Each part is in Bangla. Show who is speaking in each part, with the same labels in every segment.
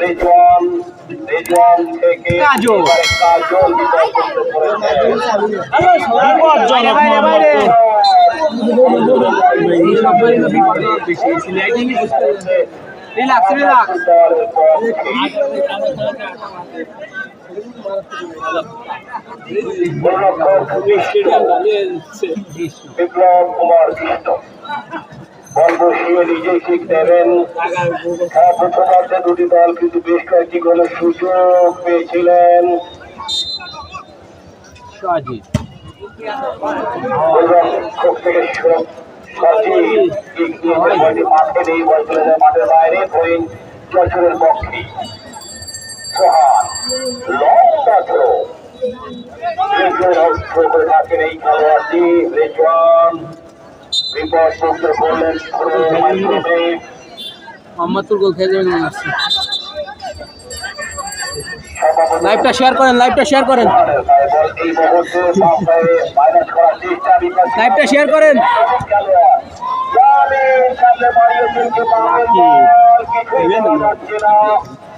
Speaker 1: রেজওয়ান রেজওয়ান থেকে
Speaker 2: কাজল।
Speaker 1: কাজল বিজয় করতে
Speaker 2: relax relax
Speaker 1: Biplab Kumar Krishna ball বসিয়ে নিজেই ঠিক প্রথমার্ধে দুটি দল কিন্তু বেশ কয়েকটি গোলের সুযোগ পেয়েছিলেন। থেকে মাঠে নেই বল চলে যায় মাঠের বাইরে। পয়েন্ট যশোরের পক্ষে। সোহান লম্বা থ্রো করে থাকেন এই খেলোয়াড়টি রেজওয়ান। বিপদ মুক্ত করলেন
Speaker 2: মোহাম্মদপুর গোল খেয়ে লাইভটা শেয়ার করেন লাইভটা শেয়ার করেন। লাইভটা শেয়ার করেন।
Speaker 1: খেলোয়াড়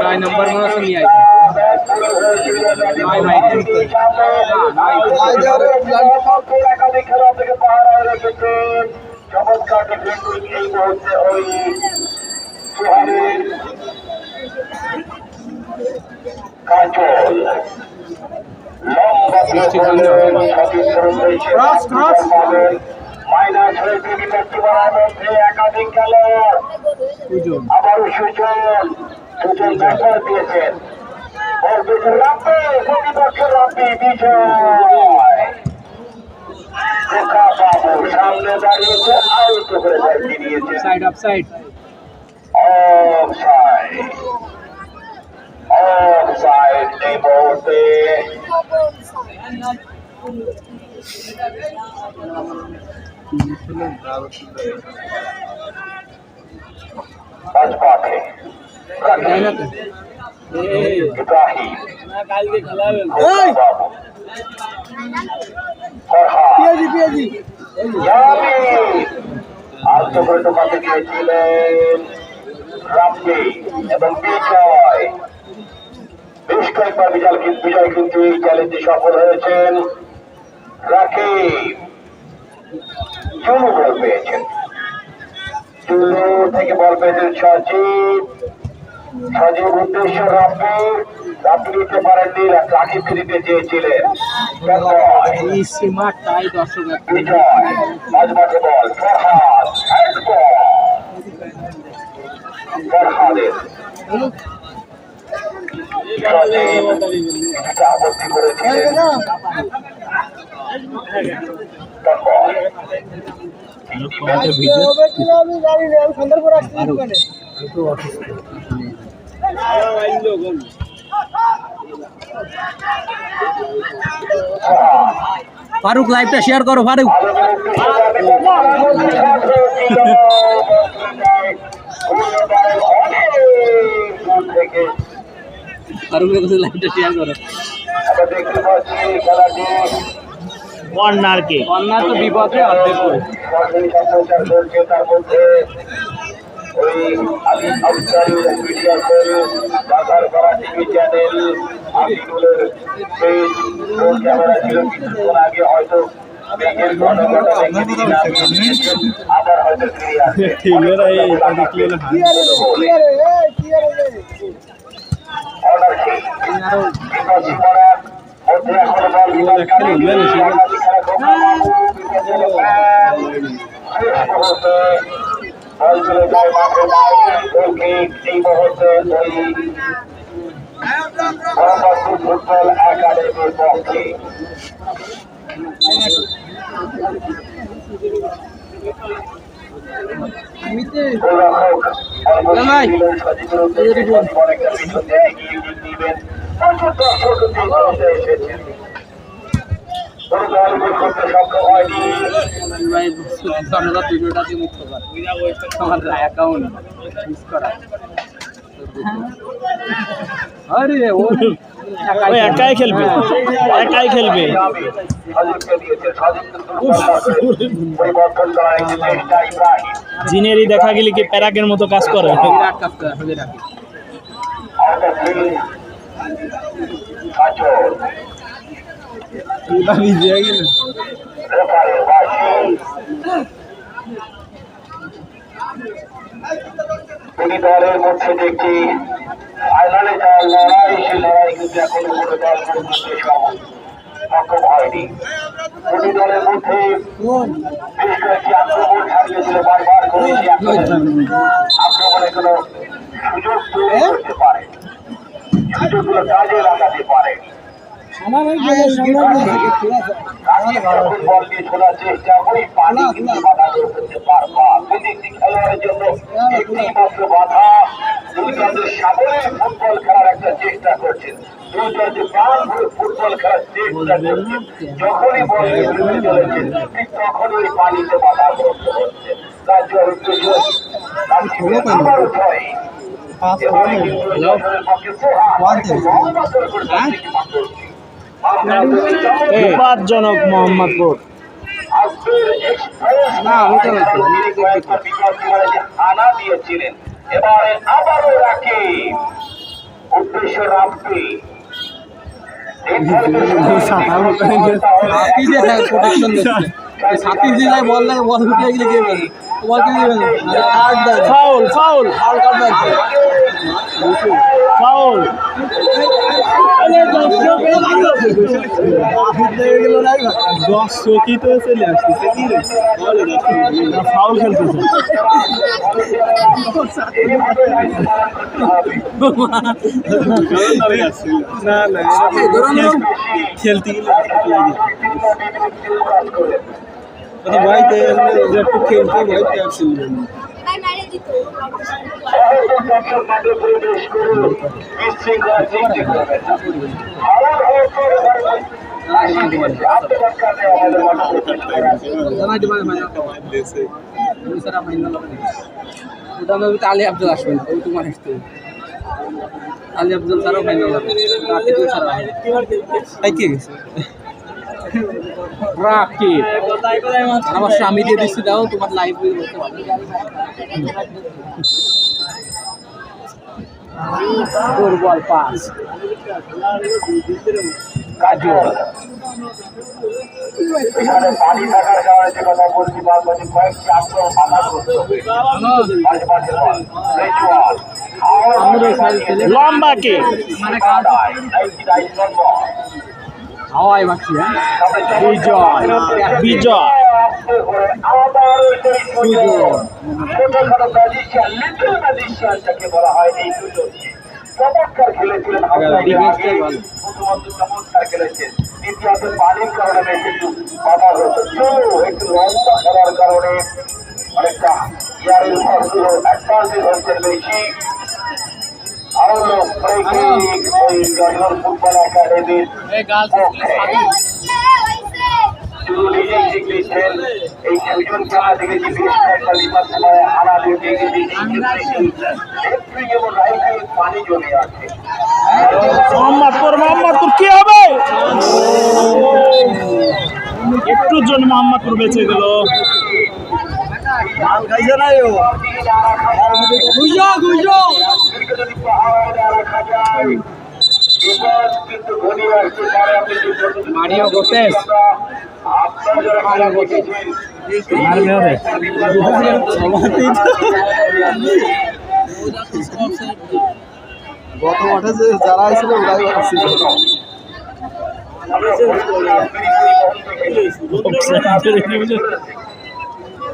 Speaker 2: নয় নম্বর মনে হচ্ছে নিয়ে আসবে।
Speaker 1: চমৎকার এই মুহূর্তে ওই কাজল লম্বা দিয়ে করলেন সঠিক করে দিয়েছেন।
Speaker 2: Cross, cross.
Speaker 1: মাইনাস হয়েছে বিপত্তি বাড়ার মধ্যে একাধিক খেলোয়াড়
Speaker 2: সুজন
Speaker 1: সুজন ব্যাপার দিয়েছেন প্রতিপক্ষের রাব্বি বিজয় বাবু সামনে দাঁড়িয়েছে আউট করে দাঁড়িয়ে দিয়েছে
Speaker 2: side off side
Speaker 1: offside offside এই মুহূর্তে পাঁচপাখে
Speaker 2: তাই
Speaker 1: গিয়েছিলেন এবং বিজয় বেশ কয়েকবার বিজয় কিন্তু এই চ্যালেঞ্জে সফল হয়েছেন রাকিব চুলু বল পেয়েছেন চুলু থেকে বল পেয়েছেন সজীব সজীব উদ্দেশ্য রাব্বি রাব্বি দিতে পারেননি রাকিবকে দিতে চেয়েছিলেন।
Speaker 2: ফারুক লাইভটা শেয়ার করো ফারুক। ফারুকের কাছে লাইভটা শেয়ার করো।
Speaker 3: কর্নারকে
Speaker 2: কন্যা তো বিপদে অর্ধেক
Speaker 1: ওই আলী আফসারি মিডিয়া সেল বাজার করা টিভি চ্যানেল আমিনুলের পেজ রোল ক্যামেরা ছিল কিছুক্ষণ আগে হয়তো মেঘের ঘন ঘন রেখে দিয়ে নামিয়ে দিয়েছেন আবার হয়তো ফিরে আসবে অর্ডার কি মধ্যে এখন এই মুহূর্তে ওই ফুটবল একাডেমির পক্ষে অনেকটা পিছন থেকে এগিয়ে দিবেন প্রচুর দর্শক এসেছেন
Speaker 3: একাই খেলবে একাই খেলবে। জিনেরই দেখা গেলে কি প্যারাকের মতো কাজ করে?
Speaker 2: কাজ করে
Speaker 1: ফিল্ড
Speaker 2: ভিজে গেল।
Speaker 1: দুটি দলের মধ্যে দেখছি ফাইনালে যাওয়ার লড়াই সেই লড়াই কিন্তু এখনও কোনো দল পর্যন্ত সক্ষম হয়নি। দুটি দলের মধ্যে বেশ কয়েকটি আক্রমণ ছাড়িয়েছিল বারবার করে আক্রমণে। কোনো সুযোগ তৈরি করতে পারে সুযোগগুলো কাজে লাগাতে পারে। বল দিয়ে ছোড়ার চেষ্টা করি পানি কিন্তু বাধা করতে পারবা প্রতিটি খেলোয়াড়ের জন্য একটি মাত্র বাধা। দুইজনের সাগরে ফুটবল খেলার একটা চেষ্টা করছেন দুইজন যে প্রাণ ভরে ফুটবল খেলার চেষ্টা করছেন যখনই বল ডুবে চলেছেন ঠিক তখনই পানিতে বাধা করতে হচ্ছে। তার জন্য আবারও ছয় এবারে পক্ষে সোহা
Speaker 3: বিপজ্জনক মোহাম্মদপুর।
Speaker 1: না আমি তো হানা দিয়েছিলেন। এবারে আবারও রাখি। উদ্দেশ্য রাখবি
Speaker 2: সাথী যে প্রোটেকশন দিচ্ছে। সাথী যে যায় বল
Speaker 3: ফাউল ফাউল।
Speaker 2: ফাউল দেয়
Speaker 3: ফাউল দর্শকই তো চলে আসতেছে কি ফাউল খেলতেছে। না না খেলতে গেলে একটু খেলতে ভাইতে আসছিল
Speaker 2: মানে ওটা আমি আলী আব্দুল আসবেন ওই তোমার আসতে আলী আব্দুল স্যারও ফাইনাল হবে স্যার তাই কে গেছে রাকিব। আমার স্বামী দিয়ে দিচ্ছি দাও তোমার লাইভ করতে পারবে দুর্বল পাস।
Speaker 1: কাজল এখানে পানি থাকার কারণে যে কথা বলছি কয়েকটি বল,
Speaker 3: লম্বা কে?
Speaker 2: মানে হাওয়াই ভাবছি হ্যাঁ
Speaker 3: বিজয় বিজয়
Speaker 1: হয়। চমৎকার খেলেছিলেন হামলার আগে। চমৎকার খেলেছেন দ্বিতীয়ত পানির কারণে বেশ একটু বাধা একটু লম্বা খেলার কারণে অনেকটা ইয়ারের ফসল অ্যাডভান্টেজ হয়েছে বেশি ব্রেকিং ওই জয়নর ফুটবল একাডেমির শুধু নিজেই শিখেছেন এই সুজন খেলা দেখেছি বেশ কয়েকটা বিপদ সময় হানা দিয়ে এবং রাইট পানি জমে আছে
Speaker 3: মোহাম্মদপুর মোহাম্মদপুর কি হবে? একটু জন মোহাম্মদপুর বেঁচে গেল।
Speaker 2: গুজো গুজো।
Speaker 1: যদি পাহাড়ে না রাখা যায় বিপদ কিন্তু ঘনিয়ে আসতে পারে আপনি
Speaker 2: মারিও গোতেস
Speaker 1: যারা খেলা দেখেছেন
Speaker 3: মারবে হবে
Speaker 2: গত মাঠে যে যারা ছিল ওরাই ছিল
Speaker 1: আমরা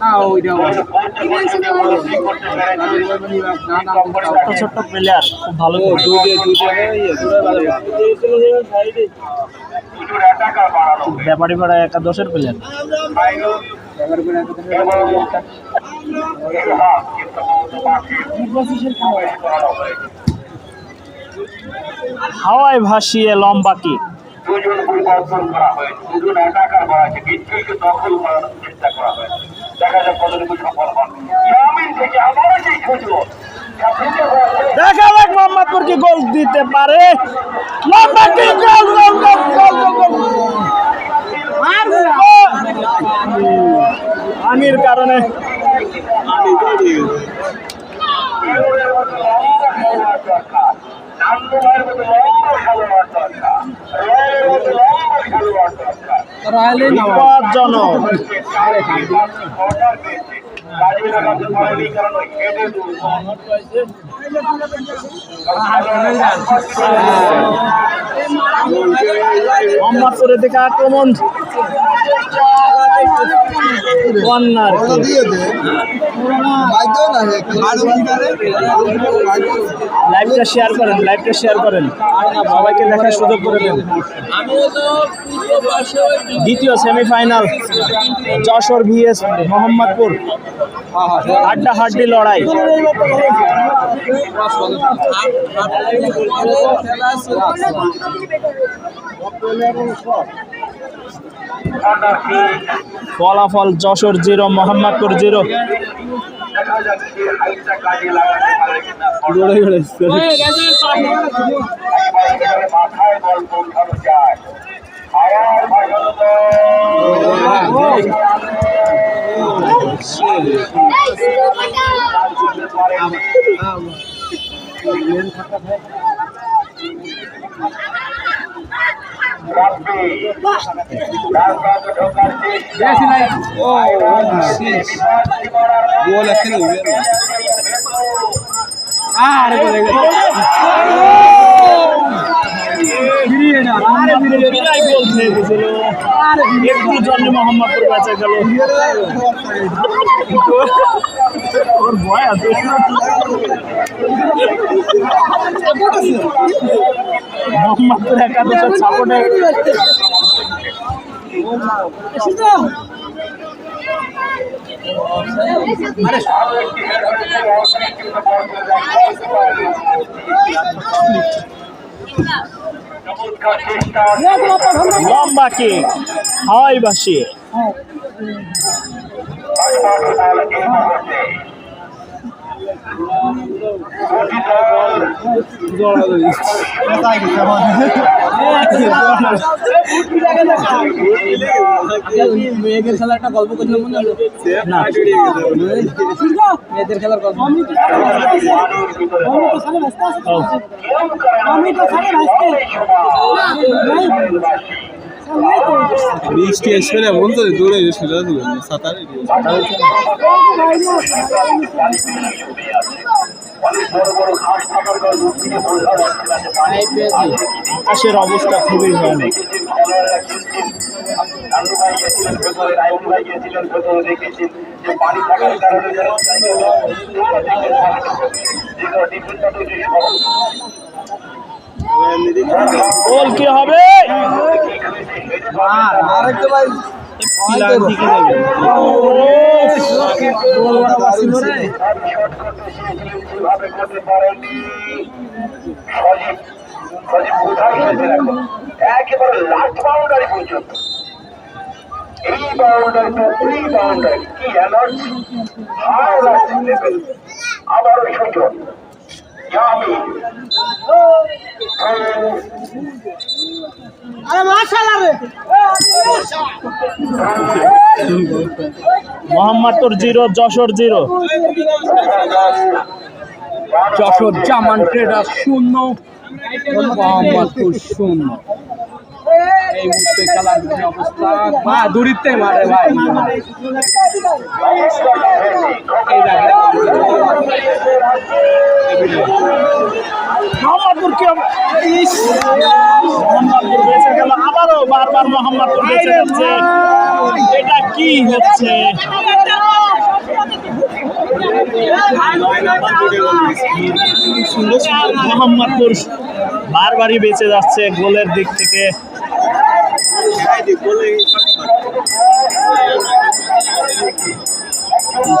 Speaker 2: না ওইটা
Speaker 3: ছোট্ট ছোট্ট প্লেয়ার খুব ভালো
Speaker 2: দুধে
Speaker 3: ব্যাপারী পাড়া একাদশের প্লেয়ার হাওয়ায় ভাসিয়ে লম্বা কি?
Speaker 1: দুজন পরিবর্তন করা হয়েছে দুজন একাকার করা হয়েছে বিদ্যুৎকে দখল করার চেষ্টা করা হয়েছে। দেখা যাক কতটুকু সফল হন ইয়ামিন থেকে আবারও সেই সুযোগ
Speaker 3: দেখা যাক মোহাম্মদপুর কি গোল দিতে পারে। লম্বা কি গোল গোল গোল গোল গোল। পানির কারণে।
Speaker 1: কেরলের মতো লম্বা খেলোয়াড় দরকার। নান্দুমায়ের মতো
Speaker 3: বিপজ্জনক।
Speaker 1: ওই হেডে দুর্বল
Speaker 3: মোহাম্মদপুরের দিকে আক্রমণ। লাইভটা শেয়ার করেন লাইভটা শেয়ার করেন। সবাইকে দেখার সুযোগ করে দেন। দ্বিতীয় semifinal Jashore V S Mohammadpur. হাড্ডা হাড্ডি লড়াই। ফলাফল যশোর জিরো মোহাম্মদপুর জিরো।
Speaker 1: দেখা যাচ্ছে হাইটটা কাজে লাগাতে পারে কিনা একেবারে মাথায় বল পৌঁছানো যায় আবার ভাসানো বল। কাজ করতে পারেনি। রাব্বি, তার কাছে ঢোকার চেষ্টা।
Speaker 2: গোল একটা
Speaker 3: জন্য মোহাম্মদপুর বেঁচে গেল ওর ভয় আছে মোহাম্মদপুর একাদশের লম্বা কি? হাওয়াই ভাসিয়ে।
Speaker 2: মেয়েদের খেলার একটা গল্প করছিলাম মনে হলো মেয়েদের খেলার গল্প
Speaker 1: তো
Speaker 4: বৃষ্টি আসবে না দৌড়ে সোজা সাঁতারে
Speaker 3: আকাশের অবস্থা খুবই ভয়ানক। গোল কি হবে?
Speaker 5: আরেকটা ভাই।
Speaker 3: দিকে যাবে
Speaker 1: একেবারে লাস্ট বাউন্ডারি পর্যন্ত এই বাউন্ডারি তো এই বাউন্ডারি কি energy high last level yummy
Speaker 3: Mohammadpur zero, Jashore zero.
Speaker 2: Jashore Zaman trader শূন্য মোহাম্মদপুর শূন্য। এই মুহূর্তে অবস্থা, মা দূরিতে মারে ভাই।
Speaker 3: মোহাম্মদপুর কি ইস! মোহাম্মদপুর বেঁচে গেল। আবারও বারবার মোহাম্মদপুর বেঁচে যাচ্ছে এটা কি হচ্ছে? মোহাম্মদপুর বারবারই বেঁচে যাচ্ছে গোলের দিক থেকে।